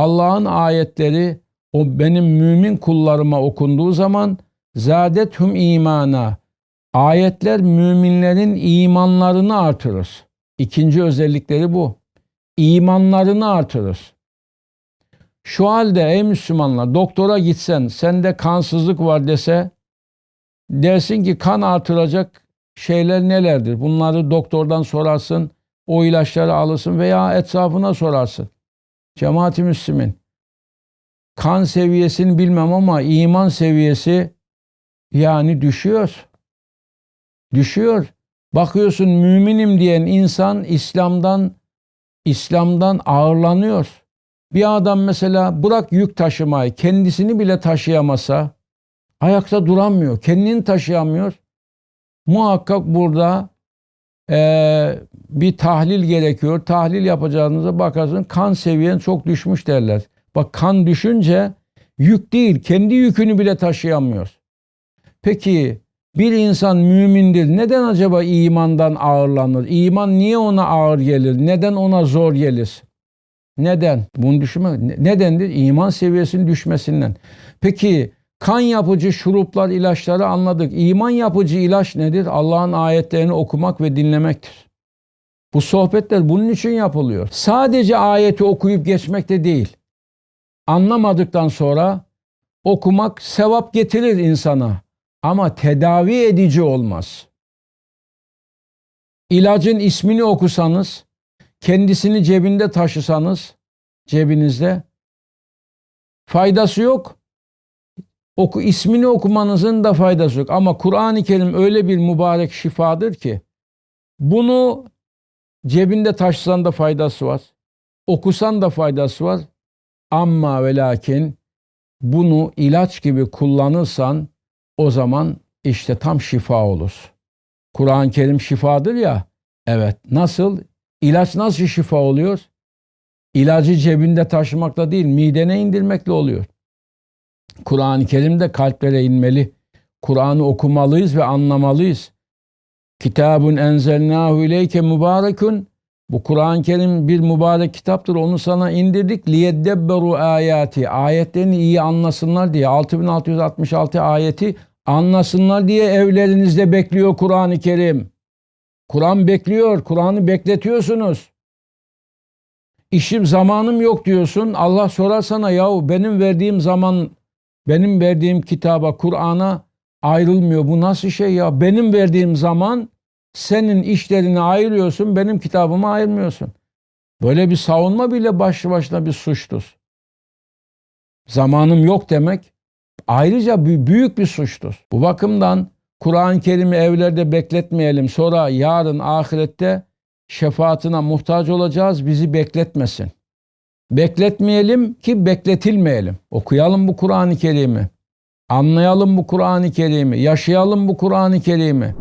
Allah'ın ayetleri o benim mümin kullarıma okunduğu zaman zadethum imana. Ayetler müminlerin imanlarını artırır. İkinci özellikleri bu. İmanlarını artırır. Şu halde ey Müslümanlar doktora gitsen sende kansızlık var dese dersin ki kan artıracak şeyler nelerdir? Bunları doktordan sorarsın, o ilaçları alırsın veya etrafına sorarsın. Cemaat-i Müslümin kan seviyesini bilmem ama iman seviyesi yani düşüyor. Düşüyor. Bakıyorsun müminim diyen insan İslam'dan İslam'dan ağırlanıyor. Bir adam mesela bırak yük taşımayı, kendisini bile taşıyamasa ayakta duramıyor, kendini taşıyamıyor. Muhakkak burada eee, bir tahlil gerekiyor. Tahlil yapacağınıza bakarsın kan seviyen çok düşmüş derler. Bak kan düşünce yük değil, kendi yükünü bile taşıyamıyor. Peki bir insan mümindir. Neden acaba imandan ağırlanır? İman niye ona ağır gelir? Neden ona zor gelir? Neden? Bunu düşünme. Ne- Nedendir? İman seviyesinin düşmesinden. Peki kan yapıcı şuruplar, ilaçları anladık. İman yapıcı ilaç nedir? Allah'ın ayetlerini okumak ve dinlemektir. Bu sohbetler bunun için yapılıyor. Sadece ayeti okuyup geçmek de değil. Anlamadıktan sonra okumak sevap getirir insana ama tedavi edici olmaz. İlacın ismini okusanız, kendisini cebinde taşısanız, cebinizde faydası yok. Oku ismini okumanızın da faydası yok. Ama Kur'an-ı Kerim öyle bir mübarek şifadır ki bunu cebinde taşısan da faydası var. Okusan da faydası var. Ama ve lakin bunu ilaç gibi kullanırsan o zaman işte tam şifa olur. Kur'an-ı Kerim şifadır ya. Evet. Nasıl? İlaç nasıl şifa oluyor? İlacı cebinde taşımakla değil, midene indirmekle oluyor. Kur'an-ı Kerim de kalplere inmeli. Kur'an'ı okumalıyız ve anlamalıyız. Kitabun enzelnahu ileyke mübarekun. Bu Kur'an-ı Kerim bir mübarek kitaptır. Onu sana indirdik. Liyeddebberu ayati. Ayetlerini iyi anlasınlar diye. 6666 ayeti anlasınlar diye evlerinizde bekliyor Kur'an-ı Kerim. Kur'an bekliyor. Kur'an'ı bekletiyorsunuz. İşim zamanım yok diyorsun. Allah sorar sana yahu benim verdiğim zaman benim verdiğim kitaba Kur'an'a ayrılmıyor. Bu nasıl şey ya? Benim verdiğim zaman senin işlerini ayırıyorsun, benim kitabımı ayırmıyorsun. Böyle bir savunma bile başlı başına bir suçtur. Zamanım yok demek ayrıca bü- büyük bir suçtur. Bu bakımdan Kur'an-ı Kerim'i evlerde bekletmeyelim. Sonra yarın ahirette şefaatine muhtaç olacağız. Bizi bekletmesin. Bekletmeyelim ki bekletilmeyelim. Okuyalım bu Kur'an-ı Kerim'i. Anlayalım bu Kur'an-ı Kerim'i. Yaşayalım bu Kur'an-ı Kerim'i.